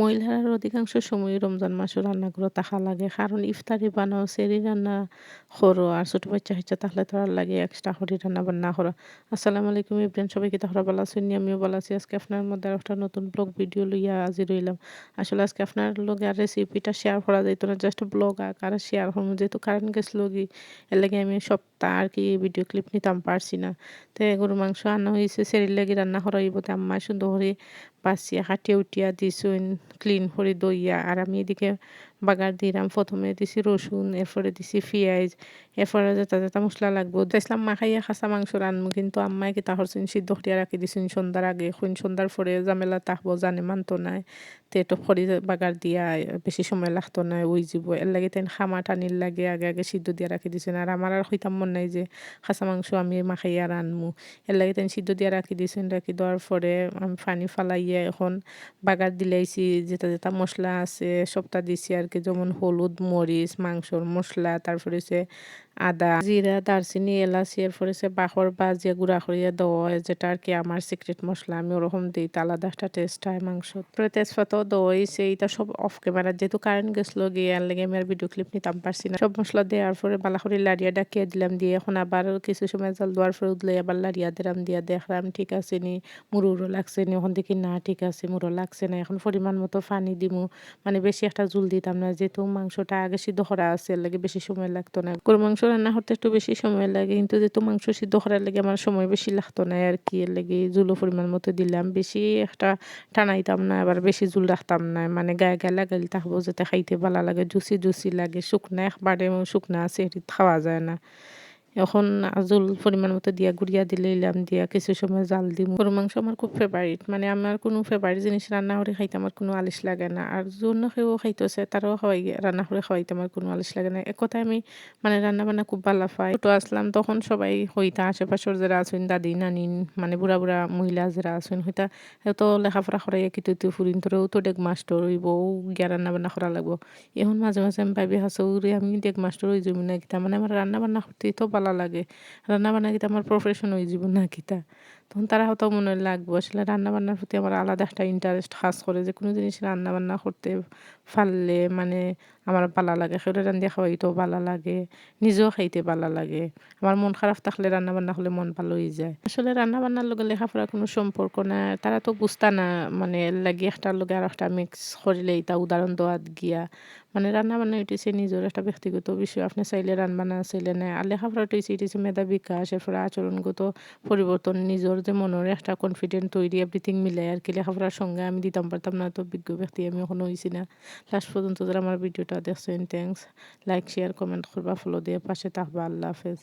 মহিলারা অধিকাংশ সময় রমজান মাসও রান্না করে থাকা লাগে। কারণ ইফতারি বানাও, সেরি রান্না করো আর ছোট বাচ্চা হচ্ছে তাহলে তো আর লাগে এক্সট্রা করে রান্না বান্না করো। আসসালামু আলাইকুম ইব্রাহিম সবাইকে তাহলে ভালো আছেন? আমিও ভালো আছি। আজকে আপনার মধ্যে একটা নতুন ব্লগ ভিডিও লইয়া আজি রইলাম আসলে আজকে আপনার লগে আর রেসিপিটা শেয়ার করা যাইতো না জাস্ট ব্লগ আকার শেয়ার করব। যেহেতু কারেন্ট গেছিল কি এর লাগে আমি সপ্তাহ আর কি ভিডিও ক্লিপ নিতাম, পারছি না। তো গরু মাংস আনা হয়েছে সেরির লাগে রান্না করা তো আম্মা সুন্দর করে বাছিয়া হাটিয়া উঠিয়া দিছুন। ক্লিন করে দইয়া আর আমি এদিকে বাগার দিলাম প্রথমে দিছি রসুন, এরপরে দিছি পেঁয়াজ, এরপরে যেটা যেটা মশলা লাগবো দেখলাম মাখাইয়া খাসা মাংস রানবো কিন্তু আম্মাই কি তাহর সিদ্ধ করিয়া রাখি দিছুন সন্ধ্যার আগে। খুন সন্ধ্যার পরে জামেলা তাহবো, জানে মানতো নাই তে একটু খড়ি বাগার দিয়া বেশি সময় লাগতো না ওই যাব এর লাগে তাই খামা টানির লাগে আগে আগে সিদ্ধ দিয়া রাখি দিছেন, আর আমার আর হইতাম মন নাই যে খাসা মাংস আমি মাখাইয়া রানমু এর লাগে তাই সিদ্ধ দিয়া রাখি দিছেন, রাখি দেওয়ার পরে আমি পানি ফালাইয়া এখন বাগার দিলাইছি, যেটা যেটা মশলা আছে সবটা দিছি আর কি যেমন হলুদ, মরিচ, মাংসর মশলা, তারপরে সে আদা, জিরা, দারচিনি, এলাচি, এরপরে সে বাহর বাজিয়া গুঁড়া করিয়া দেওয়া হয়, যেটা আর কি আমার সিক্রেট মশলা, আমি ওরকম দিই আলাদা একটা টেস্ট হয় মাংস তারপরে তেজপাতাও হয়েছে এইটা সব অফ ক্যামেরা যেহেতু কারেন্ট গেছিল গিয়ে আর লেগে আমি আর ভিডিও ক্লিপ নিতাম, পারছি না। সব মশলা দেওয়ার পরে বালা করে লাড়িয়া ডাকিয়ে দিলাম, দিয়ে এখন আবার কিছু সময় জল দেওয়ার পরে উদলে আবার লাড়িয়া দিলাম, দিয়া দেখলাম ঠিক আছে নি মুড়ো লাগছে নি, ওখান থেকে না ঠিক আছে, মুড়ো লাগছে না, এখন পরিমাণ মতো পানি দিমু মানে বেশি একটা জুল দিতাম না, যেহেতু মাংসটা আগে সিদ্ধ করা আছে, এর লাগে বেশি সময় লাগতো না। গরু মাংস রান্না করতে একটু বেশি সময় লাগে, কিন্তু যেহেতু মাংস সিদ্ধ করার লাগে আমার সময় বেশি লাগতো না, আর কি, এর লাগে জুলো পরিমাণ মতো দিলাম। বেশি একটা টানাইতাম না, আবার বেশি জুল রাখতাম না মানে গায়ে গায়ে লাগাইলে থাকব যাতে খাইতে ভালো লাগে, জুসি জুসি লাগে, শুকনা একবারে শুকনা আছে, এটি খাওয়া যায় না। এখন জল পরিমাণ মতো দিয়া গুড়িয়া দিলে ইলাম দিয়া কিছু সময় জাল দিম। গরু মাংস আমার খুব ফেভারিট মানে আমার কোনো ফেভারিট জিনিস রান্না করে খাইতে আমার কোনো আলিশ লাগে না। আর জন্য খেয়েও খাইতেছে, তারাও খাওয়াই, রান্না করে খাওয়াইতে আমার কোনো আলিশ লাগে না। এক কথায় আমি মানে রান্না বান্না খুব ভালো পাই। ছোটো আসলাম, তখন সবাই হইতা, আশেপাশের যারা আছেন, দাদি, নানি মানে বুড়া বুড়া মহিলা যারা আছেন, হইতা তো লেখাপড়া করাইয়া কিন্তু তুই ফুরিন তোরেও তো ডেক মাস্টর হইব, গিয়া রান্না বান্না করা লাগবো। এখন মাঝে মাঝে আমি ভাবি, হাসো আমি ডেক মাস্টর যাব না মানে আমার রান্না বান্না করতেই তো ভালো লাগে। রান্না বান্না কিতা আমার প্রফেশন ওই যাব না কিতা তখন তারা হয়তো মনে লাগবো। আসলে রান্না বান্নার প্রতি আমার আলাদা একটা ইন্টারেস্ট কাজ করে যে, কোনো জিনিস রান্না বান্না করতে পারলে মানে আমার ভালো লাগে। সেটা রান্ধিয়া খাওয়াইতেও ভালো লাগে, নিজেও খাইতে ভালো লাগে। আমার মন খারাপ থাকলে রান্না বান্না হলে মন ভালো হয়ে যায়। আসলে রান্না বান্নার লগে লেখাপড়ার কোনো সম্পর্ক না, তারা তো বুঝতা না মানে লাগি একটার লগে আর একটা মিক্স করিলে এটা উদাহরণ দেওয়াত গিয়া। মানে রান্না বান্না উঠেছে নিজের একটা ব্যক্তিগত বিষয়। আপনি চাইলে রান্না চাইলে না আর লেখাপড়া উঠেছে এটিছে মেধা বিকাশ এরপরে আচরণগত পরিবর্তন, নিজের যে মনের একটা কনফিডেন্ট তৈরি এভরিথিং মিলাই আর কি লেখাপড়ার সঙ্গে আমি দিতাম, পারতাম না। তো বিজ্ঞ ব্যক্তি আমি এখনও হয়েছি না। লাস্ট পর্যন্ত যারা আমার ভিডিওটা দেখছেন থ্যাংকস লাইক শেয়ার কমেন্ট করবা ফলো দিয়ে পাশে থাকবা। আল্লাহ হাফেজ।